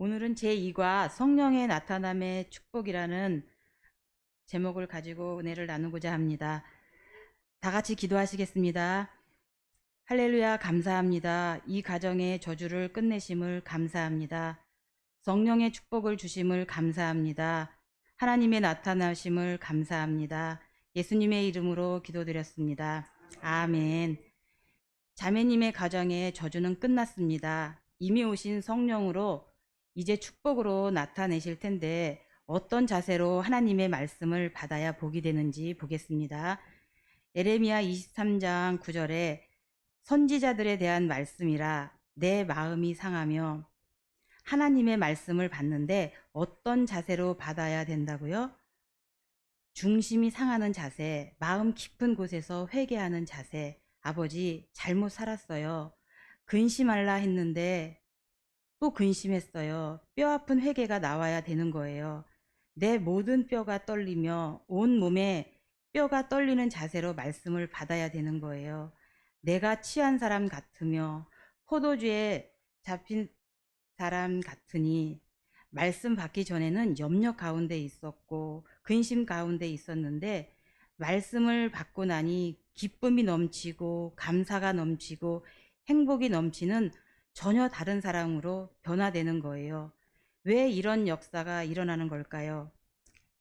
오늘은 제2과 성령의 나타남의 축복이라는 제목을 가지고 은혜를 나누고자 합니다. 다 같이 기도하시겠습니다. 할렐루야 감사합니다. 이 가정의 저주를 끝내심을 감사합니다. 성령의 축복을 주심을 감사합니다. 하나님의 나타나심을 감사합니다. 예수님의 이름으로 기도드렸습니다. 아멘. 자매님의 가정의 저주는 끝났습니다. 이미 오신 성령으로 이제 축복으로 나타내실 텐데 어떤 자세로 하나님의 말씀을 받아야 복이 되는지 보겠습니다. 에레미야 23장 9절에 선지자들에 대한 말씀이라 내 마음이 상하며 하나님의 말씀을 받는데 어떤 자세로 받아야 된다고요? 중심이 상하는 자세, 마음 깊은 곳에서 회개하는 자세. 아버지, 잘못 살았어요. 근심할라 했는데 또 근심했어요. 뼈 아픈 회개가 나와야 되는 거예요. 내 모든 뼈가 떨리며 온 몸에 뼈가 떨리는 자세로 말씀을 받아야 되는 거예요. 내가 취한 사람 같으며 포도주에 잡힌 사람 같으니 말씀 받기 전에는 염려 가운데 있었고 근심 가운데 있었는데 말씀을 받고 나니 기쁨이 넘치고 감사가 넘치고 행복이 넘치는 전혀 다른 사람으로 변화되는 거예요. 왜 이런 역사가 일어나는 걸까요?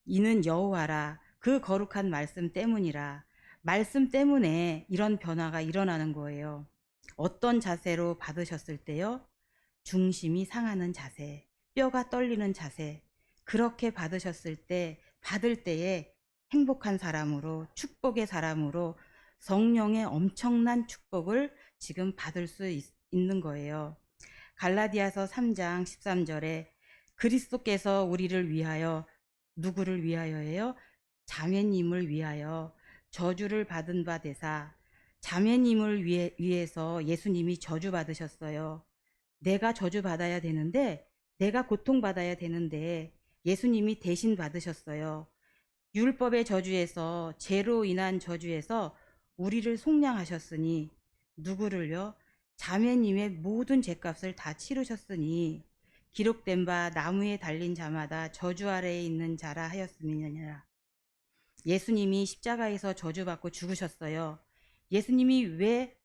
이는 여호와라 그 거룩한 말씀 때문이라 말씀 때문에 이런 변화가 일어나는 거예요. 어떤 자세로 받으셨을 때요? 중심이 상하는 자세, 뼈가 떨리는 자세, 그렇게 받으셨을 때, 받을 때에 행복한 사람으로, 축복의 사람으로 성령의 엄청난 축복을 지금 받을 수 있, 있는 거예요. 갈라디아서 3장 13절에 그리스도께서 우리를 위하여 누구를 위하여예요? 자매님을 위하여 저주를 받은 바 되사 자매님을 위해, 위해서 예수님이 저주 받으셨어요. 내가 저주 받아야 되는데 내가 고통 받아야 되는데 예수님이 대신 받으셨어요. 율법의 저주에서 죄로 인한 저주에서 우리를 속량하셨으니 누구를요? 자매님의 모든 죄값을 다 치르셨으니 기록된 바 나무에 달린 자마다 저주 아래에 있는 자라 하였음이니라. 예수님이 십자가에서 저주받고 죽으셨어요. 예수님이 왜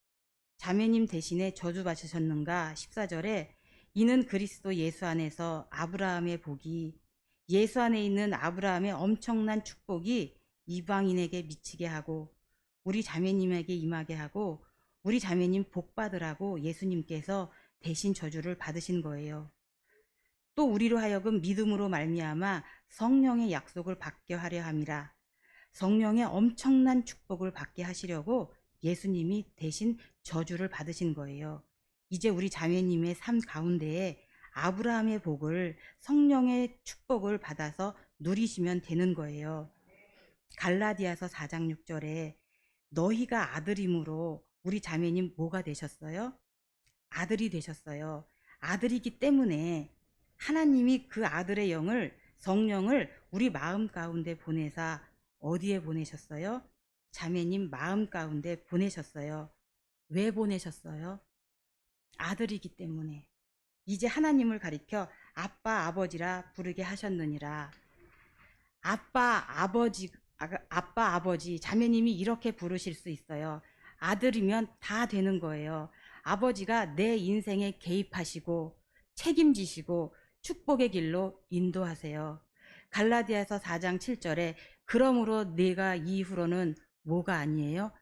자매님 대신에 저주받으셨는가? 14절에 이는 그리스도 예수 안에서 아브라함의 복이 예수 안에 있는 아브라함의 엄청난 축복이 이방인에게 미치게 하고 우리 자매님에게 임하게 하고 우리 자매님 복 받으라고 예수님께서 대신 저주를 받으신 거예요. 또 우리로 하여금 믿음으로 말미암아 성령의 약속을 받게 하려 함이라. 성령의 엄청난 축복을 받게 하시려고 예수님이 대신 저주를 받으신 거예요. 이제 우리 자매님의 삶 가운데에 아브라함의 복을 성령의 축복을 받아서 누리시면 되는 거예요. 갈라디아서 4장 6절에 너희가 아들임으로 우리 자매님 뭐가 되셨어요? 아들이 되셨어요. 아들이기 때문에 하나님이 그 아들의 영을 성령을 우리 마음 가운데 보내사 어디에 보내셨어요? 자매님 마음 가운데 보내셨어요. 왜 보내셨어요? 아들이기 때문에. 이제 하나님을 가리켜 아빠 아버지라 부르게 하셨느니라. 아빠 아버지 아, 아빠 아버지 자매님이 이렇게 부르실 수 있어요. 아들이면 다 되는 거예요. 아버지가 내 인생에 개입하시고 책임지시고 축복의 길로 인도하세요. 갈라디아서 4장 7절에 그러므로 내가 이후로는 뭐가 아니에요?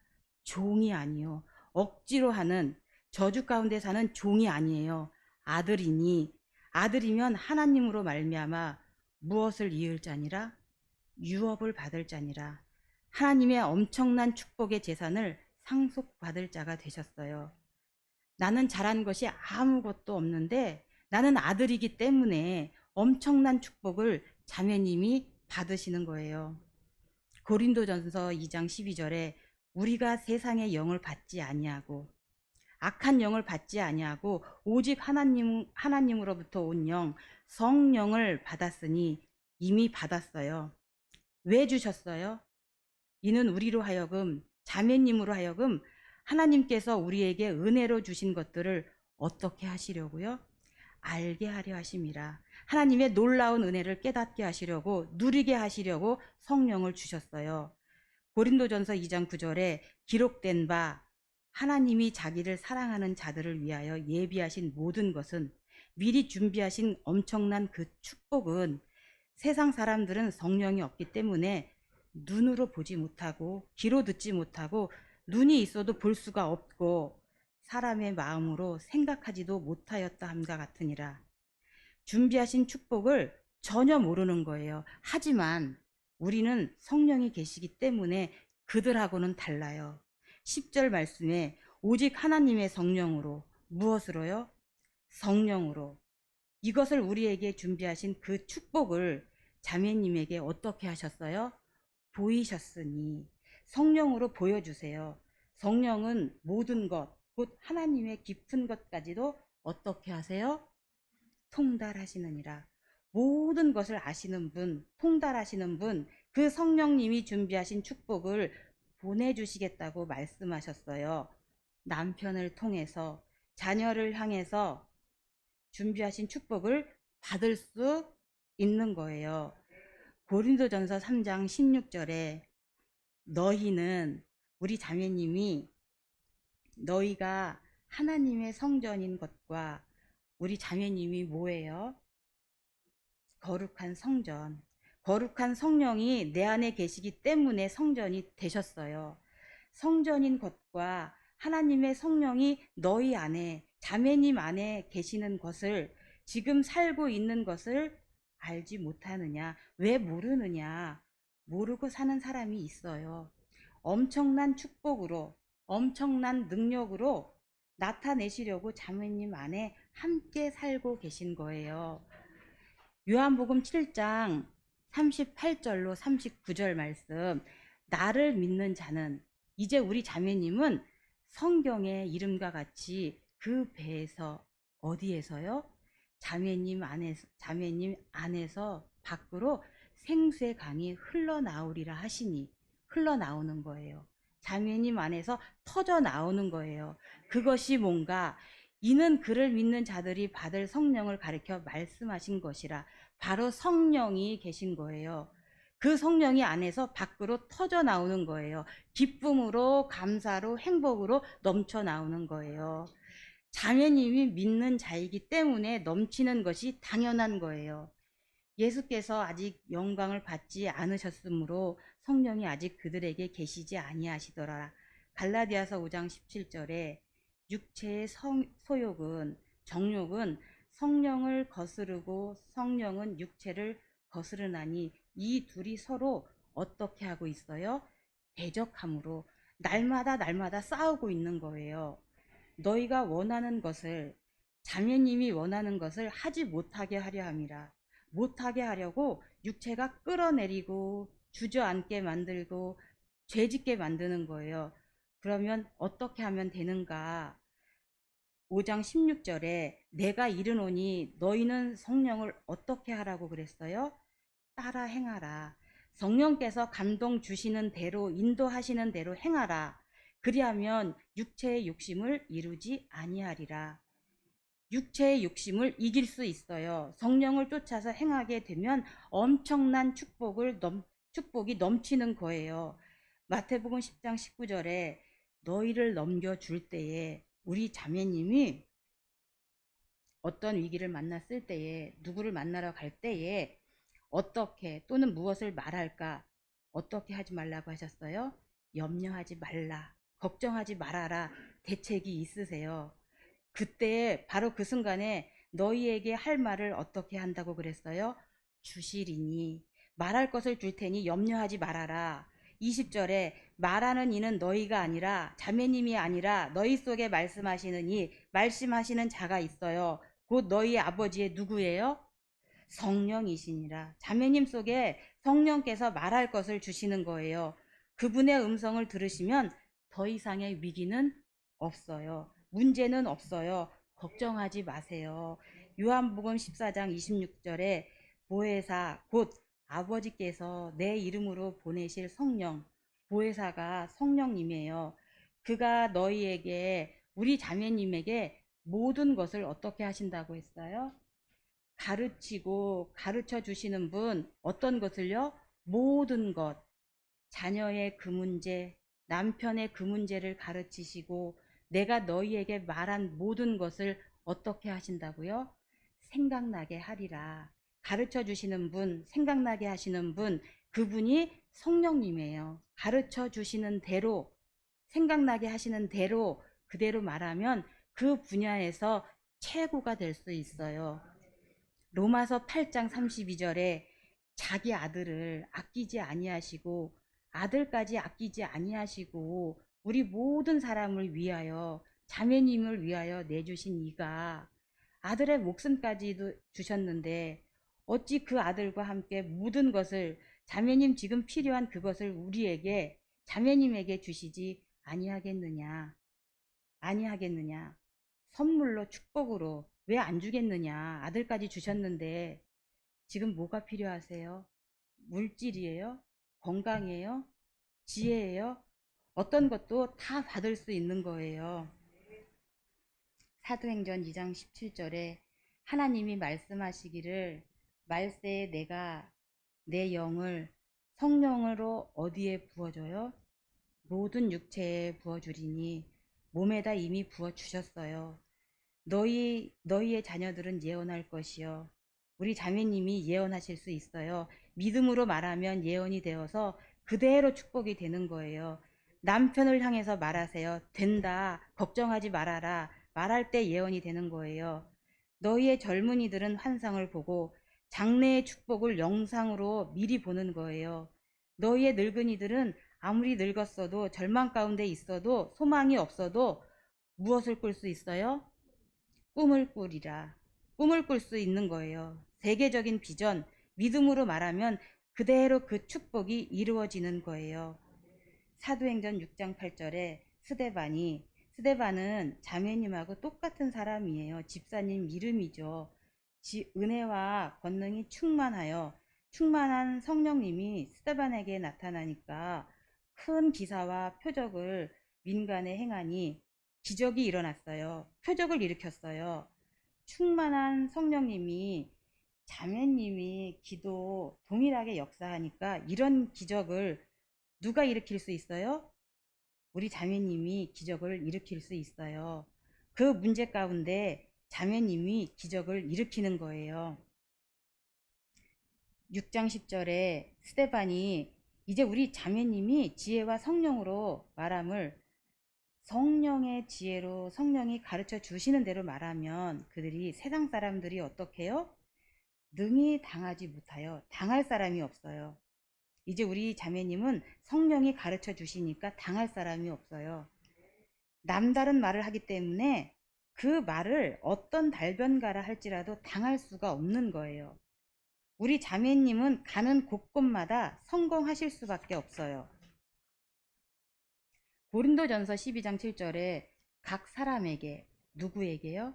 종이 아니요. 억지로 하는 저주 가운데 사는 종이 아니에요. 아들이니 아들이면 하나님으로 말미암아 무엇을 이을 자니라 유업을 받을 자니라 하나님의 엄청난 축복의 재산을 상속받을 자가 되셨어요. 나는 잘한 것이 아무것도 없는데 나는 아들이기 때문에 엄청난 축복을 자매님이 받으시는 거예요. 고린도전서 2장 12절에 우리가 세상의 영을 받지 아니하고 악한 영을 받지 아니하고 오직 하나님 하나님으로부터 온 영 성령을 받았으니 이미 받았어요. 왜 주셨어요? 이는 우리로 하여금 자매님으로 하여금 하나님께서 우리에게 은혜로 주신 것들을 어떻게 하시려고요? 알게 하려 하심이라. 하나님의 놀라운 은혜를 깨닫게 하시려고 누리게 하시려고 성령을 주셨어요. 고린도전서 2장 9절에 기록된 바 하나님이 자기를 사랑하는 자들을 위하여 예비하신 모든 것은 미리 준비하신 엄청난 그 축복은 세상 사람들은 성령이 없기 때문에 눈으로 보지 못하고 귀로 듣지 못하고 눈이 있어도 볼 수가 없고 사람의 마음으로 생각하지도 못하였다 함과 같으니라. 준비하신 축복을 전혀 모르는 거예요. 하지만 우리는 성령이 계시기 때문에 그들하고는 달라요. 10절 말씀에 오직 하나님의 성령으로 무엇으로요? 성령으로 이것을 우리에게 준비하신 그 축복을 자매님에게 어떻게 하셨어요? 보이셨으니 성령으로 보여주세요. 성령은 모든 것, 곧 하나님의 깊은 것까지도 어떻게 하세요? 통달하시느니라. 모든 것을 아시는 분, 통달하시는 분, 그 성령님이 준비하신 축복을 보내주시겠다고 말씀하셨어요. 남편을 통해서, 자녀를 향해서 준비하신 축복을 받을 수 있는 거예요. 고린도전서 3장 16절에 너희는 우리 자매님이 너희가 하나님의 성전인 것과 우리 자매님이 뭐예요? 거룩한 성전. 거룩한 성령이 내 안에 계시기 때문에 성전이 되셨어요. 성전인 것과 하나님의 성령이 너희 안에, 자매님 안에 계시는 것을 지금 살고 있는 것을 알지 못하느냐? 왜 모르느냐? 모르고 사는 사람이 있어요. 엄청난 축복으로, 엄청난 능력으로 나타내시려고 자매님 안에 함께 살고 계신 거예요. 요한복음 7장 38절로 39절 말씀. 나를 믿는 자는 이제 우리 자매님은 성경의 이름과 같이 그 배에서 어디에서요? 자매님 안에서 자매님 안에서 밖으로 생수의 강이 흘러나오리라 하시니 흘러나오는 거예요. 자매님 안에서 터져 나오는 거예요. 그것이 뭔가 이는 그를 믿는 자들이 받을 성령을 가리켜 말씀하신 것이라 바로 성령이 계신 거예요. 그 성령이 안에서 밖으로 터져 나오는 거예요. 기쁨으로, 감사로, 행복으로 넘쳐 나오는 거예요. 자매님이 믿는 자이기 때문에 넘치는 것이 당연한 거예요. 예수께서 아직 영광을 받지 않으셨으므로 성령이 아직 그들에게 계시지 아니하시더라. 갈라디아서 5장 17절에 육체의 성, 소욕은 정욕은 성령을 거스르고 성령은 육체를 거스르나니 이 둘이 서로 어떻게 하고 있어요? 대적함으로 날마다 날마다 싸우고 있는 거예요. 너희가 원하는 것을 자매님이 원하는 것을 하지 못하게 하려 함이라. 못하게 하려고 육체가 끌어내리고 주저앉게 만들고 죄짓게 만드는 거예요. 그러면 어떻게 하면 되는가? 5장 16절에 내가 이르노니 너희는 성령을 어떻게 하라고 그랬어요? 따라 행하라. 성령께서 감동 주시는 대로 인도하시는 대로 행하라. 그리하면 육체의 욕심을 이루지 아니하리라. 육체의 욕심을 이길 수 있어요. 성령을 쫓아서 행하게 되면 엄청난 축복을 넘, 축복이 넘치는 거예요. 마태복음 10장 19절에 너희를 넘겨줄 때에 우리 자매님이 어떤 위기를 만났을 때에 누구를 만나러 갈 때에 어떻게 또는 무엇을 말할까 어떻게 하지 말라고 하셨어요? 염려하지 말라. 걱정하지 말아라. 대책이 있으세요. 그때 바로 그 순간에 너희에게 할 말을 어떻게 한다고 그랬어요? 주시리니 말할 것을 줄 테니 염려하지 말아라. 20절에 말하는 이는 너희가 아니라 자매님이 아니라 너희 속에 말씀하시는 이 말씀하시는 자가 있어요. 곧 너희 아버지의 누구예요? 성령이시니라. 자매님 속에 성령께서 말할 것을 주시는 거예요. 그분의 음성을 들으시면 더 이상의 위기는 없어요. 문제는 없어요. 걱정하지 마세요. 요한복음 14장 26절에 보혜사 곧 아버지께서 내 이름으로 보내실 성령 보혜사가 성령님이에요. 그가 너희에게 우리 자매님에게 모든 것을 어떻게 하신다고 했어요? 가르치고 가르쳐 주시는 분 어떤 것을요? 모든 것. 자녀의 그 문제, 남편의 그 문제를 가르치시고 내가 너희에게 말한 모든 것을 어떻게 하신다고요? 생각나게 하리라. 가르쳐 주시는 분, 생각나게 하시는 분, 그분이 성령님이에요. 가르쳐 주시는 대로, 생각나게 하시는 대로, 그대로 말하면 그 분야에서 최고가 될 수 있어요. 로마서 8장 32절에 자기 아들을 아끼지 아니하시고 아들까지 아끼지 아니하시고 우리 모든 사람을 위하여 자매님을 위하여 내주신 이가 아들의 목숨까지도 주셨는데 어찌 그 아들과 함께 모든 것을 자매님 지금 필요한 그것을 우리에게 자매님에게 주시지 아니하겠느냐 아니하겠느냐 선물로 축복으로 왜 안 주겠느냐 아들까지 주셨는데 지금 뭐가 필요하세요? 물질이에요? 건강이에요? 지혜예요? 어떤 것도 다 받을 수 있는 거예요. 사도행전 2장 17절에 하나님이 말씀하시기를 말세에 내가 내 영을 성령으로 어디에 부어줘요? 모든 육체에 부어주리니 몸에다 이미 부어 주셨어요. 너희 너희의 자녀들은 예언할 것이요. 우리 자매님이 예언하실 수 있어요. 믿음으로 말하면 예언이 되어서 그대로 축복이 되는 거예요. 남편을 향해서 말하세요. 된다. 걱정하지 말아라. 말할 때 예언이 되는 거예요. 너희의 젊은이들은 환상을 보고 장래의 축복을 영상으로 미리 보는 거예요. 너희의 늙은이들은 아무리 늙었어도 절망 가운데 있어도 소망이 없어도 무엇을 꿀 수 있어요? 꿈을 꾸리라. 꿈을 꿀 수 있는 거예요. 세계적인 비전, 믿음으로 말하면 그대로 그 축복이 이루어지는 거예요. 사도행전 6장 8절에 스데반이 스데반은 자매님하고 똑같은 사람이에요. 집사님 이름이죠. 지- 은혜와 권능이 충만하여 충만한 성령님이 스데반에게 나타나니까 큰 기사와 표적을 민간에 행하니 기적이 일어났어요. 표적을 일으켰어요. 충만한 성령님이 자매님이 기도 동일하게 역사하니까 이런 기적을 누가 일으킬 수 있어요? 우리 자매님이 기적을 일으킬 수 있어요. 그 문제 가운데 자매님이 기적을 일으키는 거예요. 6장 10절에 스테반이 이제 우리 자매님이 지혜와 성령으로 말함을 성령의 지혜로 성령이 가르쳐 주시는 대로 말하면 그들이 세상 사람들이 어떻게 해요? 능히 당하지 못하여 당할 사람이 없어요. 이제 우리 자매님은 성령이 가르쳐 주시니까 당할 사람이 없어요. 남다른 말을 하기 때문에 그 말을 어떤 달변가라 할지라도 당할 수가 없는 거예요. 우리 자매님은 가는 곳곳마다 성공하실 수밖에 없어요. 고린도전서 12장 7절에 각 사람에게 누구에게요?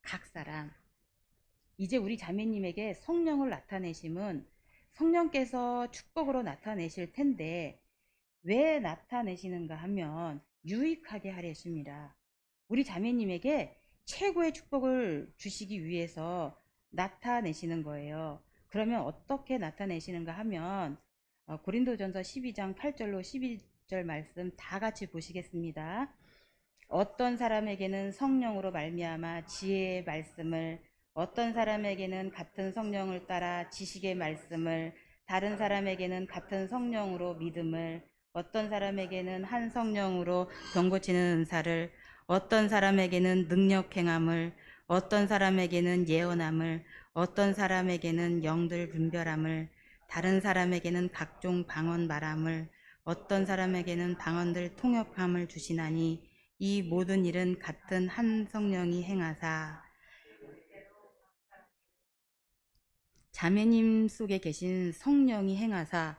각 사람. 이제 우리 자매님에게 성령을 나타내심은 성령께서 축복으로 나타내실 텐데 왜 나타내시는가 하면 유익하게 하려십니다. 우리 자매님에게 최고의 축복을 주시기 위해서 나타내시는 거예요. 그러면 어떻게 나타내시는가 하면 어, 고린도전서 12장 8절로 12절 말씀 다 같이 보시겠습니다. 어떤 사람에게는 성령으로 말미암아 지혜의 말씀을 어떤 사람에게는 같은 성령을 따라 지식의 말씀을 다른 사람에게는 같은 성령으로 믿음을 어떤 사람에게는 한 성령으로 병 고치는 은사를 어떤 사람에게는 능력 행함을 어떤 사람에게는 예언함을 어떤 사람에게는 영들 분별함을 다른 사람에게는 각종 방언 말함을 어떤 사람에게는 방언들 통역함을 주시나니 이 모든 일은 같은 한 성령이 행하사 자매님 속에 계신 성령이 행하사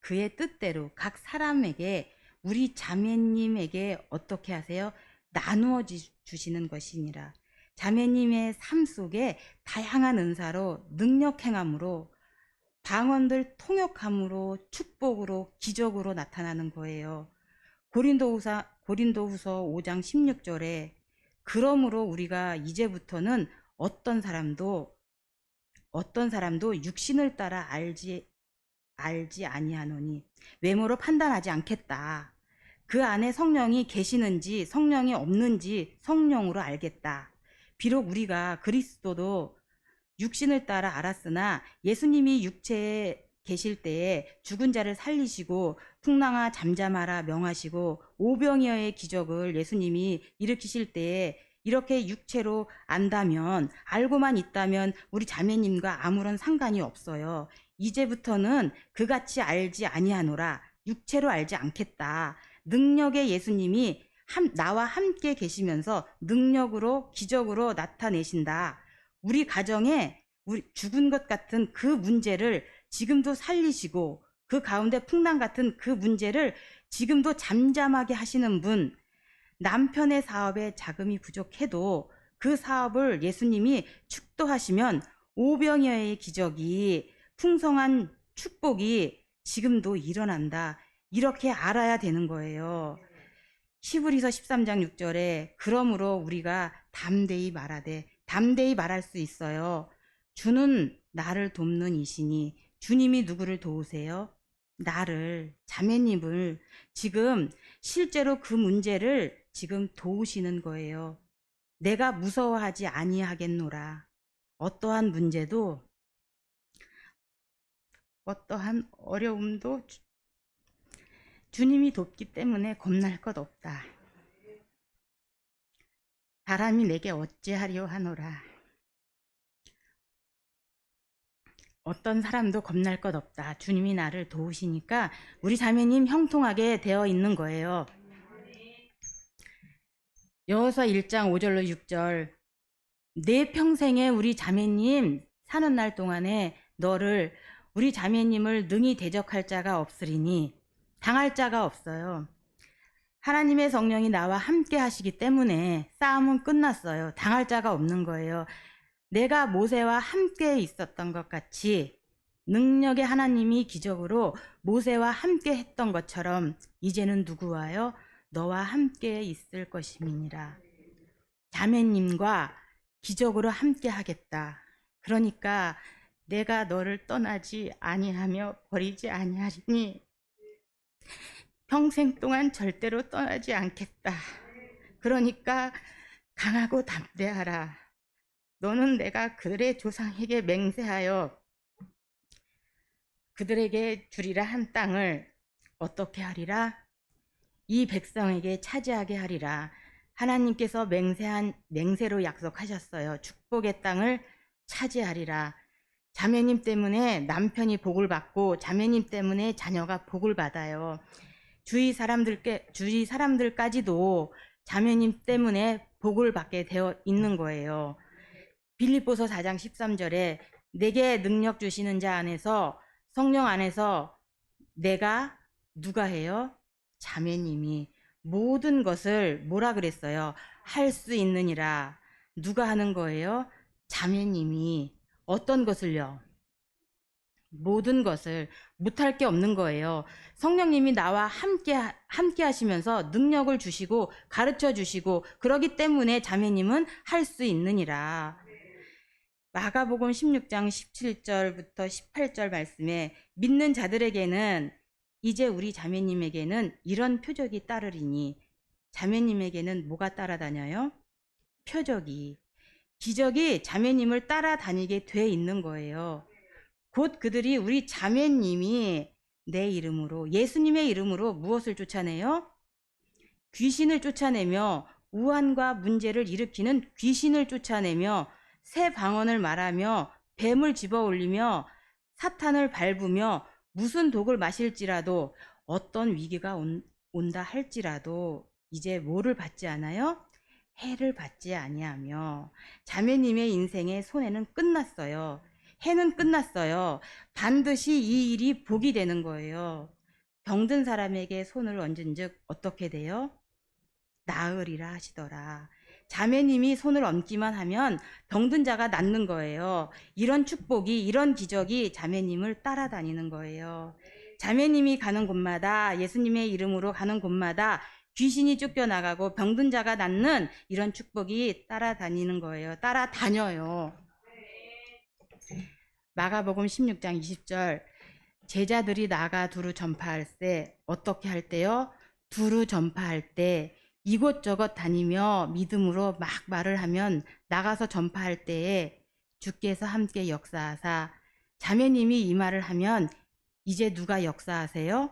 그의 뜻대로 각 사람에게 우리 자매님에게 어떻게 하세요? 나누어 주- 주시는 것이니라. 자매님의 삶 속에 다양한 은사로 능력 행함으로 방언들 통역함으로 축복으로 기적으로 나타나는 거예요. 고린도후사 고린도후서 5장 16절에 그러므로 우리가 이제부터는 어떤 사람도 어떤 사람도 육신을 따라 알지 알지 아니하노니 외모로 판단하지 않겠다. 그 안에 성령이 계시는지 성령이 없는지 성령으로 알겠다. 비록 우리가 그리스도도 육신을 따라 알았으나 예수님이 육체에 계실 때에 죽은 자를 살리시고 풍랑아 잠잠하라 명하시고 오병이어의 기적을 예수님이 일으키실 때에 이렇게 육체로 안다면 알고만 있다면 우리 자매님과 아무런 상관이 없어요. 이제부터는 그같이 알지 아니하노라 육체로 알지 않겠다. 능력의 예수님이 함- 나와 함께 계시면서 능력으로 기적으로 나타내신다. 우리 가정에 우리 죽은 것 같은 그 문제를 지금도 살리시고 그 가운데 풍랑 같은 그 문제를 지금도 잠잠하게 하시는 분, 남편의 사업에 자금이 부족해도 그 사업을 예수님이 축도하시면 오병이어의 기적이 풍성한 축복이 지금도 일어난다. 이렇게 알아야 되는 거예요. 히브리서 13장 6절에 그러므로 우리가 담대히 말하되 담대히 말할 수 있어요. 주는 나를 돕는 이시니 주님이 누구를 도우세요? 나를 자매님을 지금 실제로 그 문제를 지금 도우시는 거예요. 내가 무서워하지 아니하겠노라. 어떠한 문제도 어떠한 어려움도 주- 주님이 돕기 때문에 겁날 것 없다. 사람이 내게 어찌하려 하노라. 어떤 사람도 겁날 것 없다. 주님이 나를 도우시니까 우리 자매님 형통하게 되어 있는 거예요. 여호서 1장 5절로 6절 내 평생에 우리 자매님 사는 날 동안에 너를 우리 자매님을 능히 대적할 자가 없으리니 당할 자가 없어요. 하나님의 성령이 나와 함께 하시기 때문에 싸움은 끝났어요. 당할 자가 없는 거예요. 내가 모세와 함께 있었던 것 같이 능력의 하나님이 기적으로 모세와 함께 했던 것처럼 이제는 누구와요? 너와 함께 있을 것임이니라. 자매님과 기적으로 함께 하겠다. 그러니까 내가 너를 떠나지 아니하며 버리지 아니하리니 평생 동안 절대로 떠나지 않겠다. 그러니까 강하고 담대하라. 너는 내가 그들의 조상에게 맹세하여 그들에게 주리라 한 땅을 어떻게 하리라? 이 백성에게 차지하게 하리라. 하나님께서 맹세한 맹세로 약속하셨어요. 축복의 땅을 차지하리라. 자매님 때문에 남편이 복을 받고 자매님 때문에 자녀가 복을 받아요. 주위 사람들께 주위 사람들까지도 자매님 때문에 복을 받게 되어 있는 거예요. 빌립보서 4장 13절에 내게 능력 주시는 자 안에서 성령 안에서 내가 누가 해요? 자매님이 모든 것을 뭐라 그랬어요? 할 수 있느니라. 누가 하는 거예요? 자매님이 어떤 것을요? 모든 것을 못할 게 없는 거예요. 성령님이 나와 함께 함께 하시면서 능력을 주시고 가르쳐 주시고 그러기 때문에 자매님은 할 수 있느니라. 마가복음 16장 17절부터 18절 말씀에 믿는 자들에게는 이제 우리 자매님에게는 이런 표적이 따르리니 자매님에게는 뭐가 따라다녀요? 표적이 기적이 자매님을 따라다니게 돼 있는 거예요. 곧 그들이 우리 자매님이 내 이름으로 예수님의 이름으로 무엇을 쫓아내요? 귀신을 쫓아내며 우환과 문제를 일으키는 귀신을 쫓아내며 새 방언을 말하며 뱀을 집어 올리며 사탄을 밟으며 무슨 독을 마실지라도 어떤 위기가 온, 온다 할지라도 이제 뭐를 받지 않아요? 해를 받지 아니하며 자매님의 인생의 손해는 끝났어요. 해는 끝났어요. 반드시 이 일이 복이 되는 거예요. 병든 사람에게 손을 얹은 즉 어떻게 돼요? 나으리라 하시더라. 자매님이 손을 얹기만 하면 병든 자가 낫는 거예요. 이런 축복이, 이런 기적이 자매님을 따라다니는 거예요. 자매님이 가는 곳마다, 예수님의 이름으로 가는 곳마다 귀신이 쫓겨나가고 병든 자가 낫는 이런 축복이 따라다니는 거예요. 따라다녀요. 마가복음 16장 20절 제자들이 나가 두루 전파할 때 어떻게 할 때요? 두루 전파할 때 이곳저곳 다니며 믿음으로 막 말을 하면 나가서 전파할 때에 주께서 함께 역사하사 자매님이 이 말을 하면 이제 누가 역사하세요?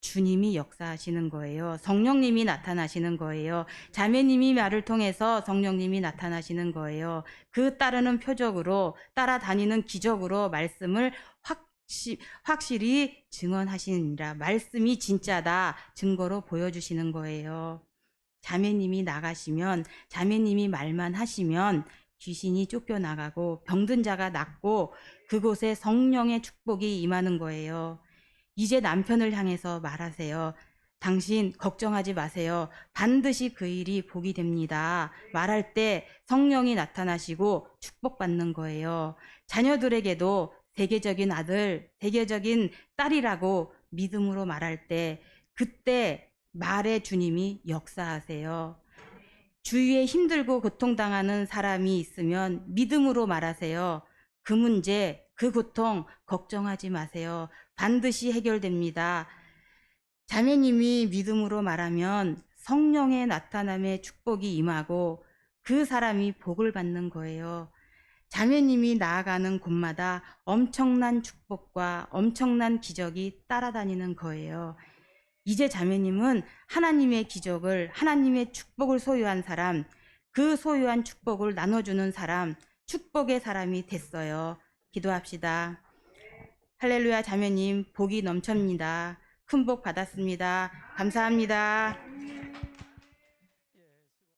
주님이 역사하시는 거예요. 성령님이 나타나시는 거예요. 자매님이 말을 통해서 성령님이 나타나시는 거예요. 그 따르는 표적으로 따라다니는 기적으로 말씀을 확시, 확실히 증언하시니라. 말씀이 진짜다 증거로 보여주시는 거예요. 자매님이 나가시면 자매님이 말만 하시면 귀신이 쫓겨나가고 병든 자가 낫고 그곳에 성령의 축복이 임하는 거예요. 이제 남편을 향해서 말하세요. 당신 걱정하지 마세요. 반드시 그 일이 복이 됩니다. 말할 때 성령이 나타나시고 축복받는 거예요. 자녀들에게도 세계적인 아들, 세계적인 딸이라고 믿음으로 말할 때 그때 말의 주님이 역사하세요. 주위에 힘들고 고통당하는 사람이 있으면 믿음으로 말하세요. 그 문제, 그 고통 걱정하지 마세요. 반드시 해결됩니다. 자매님이 믿음으로 말하면 성령의 나타남의 축복이 임하고 그 사람이 복을 받는 거예요. 자매님이 나아가는 곳마다 엄청난 축복과 엄청난 기적이 따라다니는 거예요. 이제 자매님은 하나님의 기적을, 하나님의 축복을 소유한 사람, 그 소유한 축복을 나눠주는 사람, 축복의 사람이 됐어요. 기도합시다. 할렐루야 자매님, 복이 넘칩니다. 큰 복 받았습니다. 감사합니다.